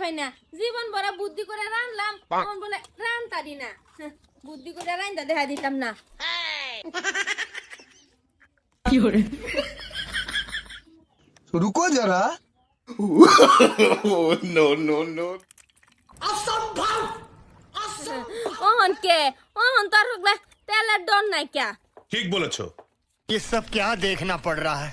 পাই না জীবন ভরা বুদ্ধি করে রানলাম তখন বলে রান তারি না হ্যাঁ, বুদ্ধি করে রান্দা দেখা দিতাম না रुको जरा no, no, no. ওহন কে ওহন তোর হগলে তেলের ডর নাই কে ঠিক বলেছো ये सब क्या देखना पड़ रहा है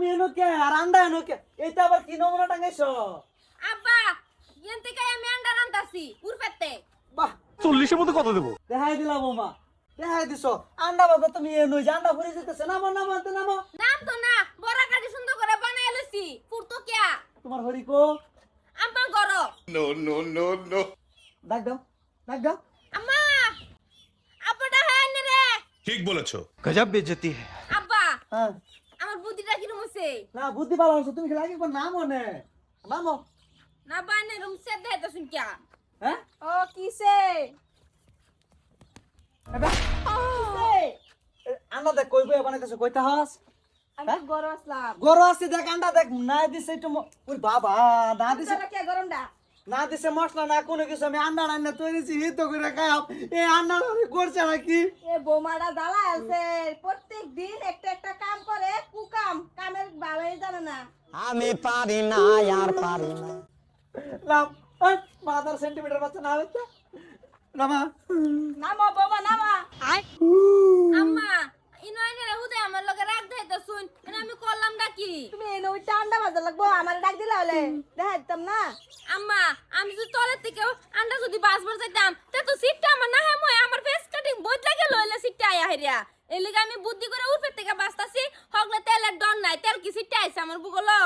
তুমি এনো কে আর আন্দা এনো কে এইটা আবার কি নমুনা টাঙাইছো? আব্বা এন থেকে আমি আন্দা আন্ডা উর পেতে বাহ। 40 এর মধ্যে কত দেব? দেখাই দিলাম বৌমা দেখাই দিছো। আন্দা বাবা তুমি এনো যে আন্ডা ভরে মন না মন আনতে নামো। নাম তো না বড় কাটি সুন্দর করে বানাই লইছি ফুরতো কে তোমার হরি কো? আম্মা গরো নো নো নো নো ডাক দাও ডাক দাও। আম্মা আব্বাটা হ্যাঁ রে। ঠিক বলেছ। গজব বেজতি হ্যাঁ আব্বা হ্যাঁ। বুদ্ধিটা কিরম হইছে না বুদ্ধি ভালো হচ্ছে তুমি খেলে আগে একবার নামো নে। নামো। না বানে রুম সে দেতা শুন কিয়া হ্যাঁ? ও কিসে? এবার এ, আন্ডা দেখ কই বই বানাইতেছ কইতা হাস? আমি গরো আসলাম। গরু আছে দেখ আন্ডা দেখ না দিছে ম- ওই বাবা না দিছে। কে গরমটা? না দিছে মশলা না কোনো কিছু আমি আন্ডা রান্না তৈরি হিত করে খাও এই আন্ডা রান্না করছে নাকি? এ বোমাটা জ্বালা আছে প্রত্যেক দিন একটা একটা কাম করে কুকাম। কামের ভালোই জানে না। আমি পারি না আর পারি না। নাম মাদার সেন্টিমিটার বাচ্চা না হচ্ছে নামা নামো বোমা নামা। আম্মা ইনো এনে রে হুদে আমার লগে রাখ দেতা শুন এনে আমি করলাম ডাকি তুমি এনে ভাজা লাগবো আমার ডাক দিলে হলে। দেখা দিতাম না? আম্মা আমি যদি তলের থেকে আন্ডা যদি বাসবার যাইতাম তে তো সিটটা আমার না হয় মই আমার ফেস কাটিং বদলা গেল হইলে সিটটা আয়া হেরিয়া। এই লিগে আমি বুদ্ধি করে উঠে থেকে বাঁচতাছি হগলে তেলের ডর নাই তেল কি সিটটা আইছে আমার বুগলো?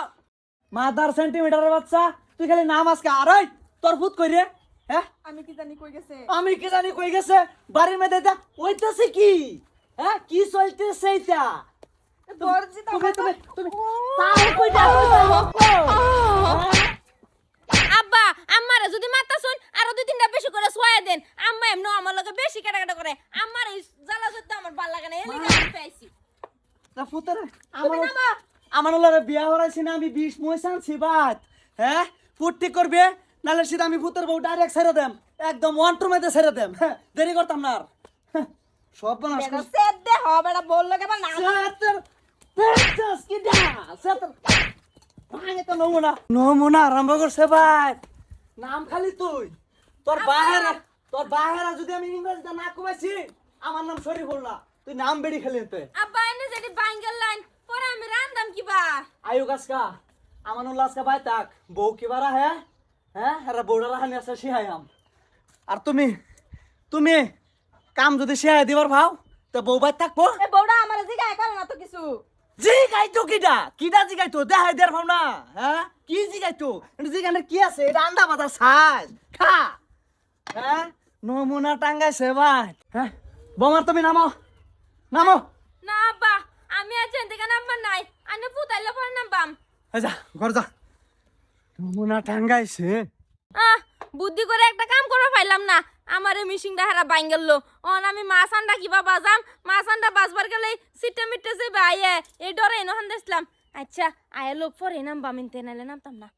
মাদার সেন্টিমিটারের বাচ্চা তুই খালি নাম আজকে আর ওই তোর ভূত কই রে? হ্যাঁ? আমি কি জানি কই গেছে? আমি কি জানি কই গেছে? বাড়ির মেয়েদের দেখ ওইটাছে কি? হ্যাঁ? কি চলতেছে এইটা? দর্জি তুমি তুমি তুমি। তাও কই যাও আব্বা আম্মারে যদি মাতা শুন আরও দুই তিনটা বেশি করে সোয়া দেন আম্মা এমন আমার লগে বেশি কাটা কাটা করে। আমার এই জ্বালা সত্যি আমার ভালো লাগে না পাইছি ফুতারে আমার আমার লরে বিয়া হরাইছি না আমি বিষ মই আনছি বাদ। হ্যাঁ? ফুর্তি করবে নালে সিধা আমি ফুতের বউ ডাইরেক্ট ছেড়ে দেম। একদম ওয়ান টু মেতে ছেড়ে দেম। হ্যাঁ দেরি করতাম না আর। হ্যাঁ, সব বানাস সেদ দে হ বলল কেমন না। সেতের পেটস কি দা ভাঙে তো নমুনা। নমুনা আরম্ভ করছে ভাই। নাম খালি তুই। তোর বাহেরা তোর বাহেরা যদি আমি ইংরেজিতে না কমাইছি আমার নাম শরীফুল্লাহ তুই নাম বেড়ি খেলি তে আব্বা এনে যদি বাঙ্গেল লাইন পরে আমি রান্দাম কিবা আয়ু গাছকা আমার উল্লাসকা ভাই তাক বউ কি বারা হ্যাঁ হ্যাঁ আরে বউরা রাহানি আছে আর তুমি তুমি কাম যদি শিহাই দিবার ভাও তো বউ ভাই থাকব? এ বউটা আমার জিগায় করে না তো কিছু। জি গাইতো কিটা কিটা জিগাইতো? দেখাই দেয়ার ভাবনা হ্যাঁ কি জিগাইতো? এটা জিগানে কি আছে? এটা আন্ডা বাজার সাইজ। খা! হ্যাঁ নমুনা টাঙ্গাইছে ভাই হ্যাঁ বোমার তুমি নামো। নামো। না আব্বা আমি আজ এন থেকে নাম্বার নাই। আনে পুতাইলে পরে নামবাম। যা ঘর যা। নমুনা টাঙ্গাইছে। আহ বুদ্ধি করে একটা কাম করে পাইলাম না। আমার মিশিংটা হারা বাঙ্গেল অন আমি মাছ আন্ডা কিবা বাজাম আন্ডা বাজবার গেলে সিটে মিটে যে বাইয়ে এই ডরে এনহান দেখলাম আচ্ছা আয়া লোক পরে নাম বামিনতে নাইলে নামতাম না।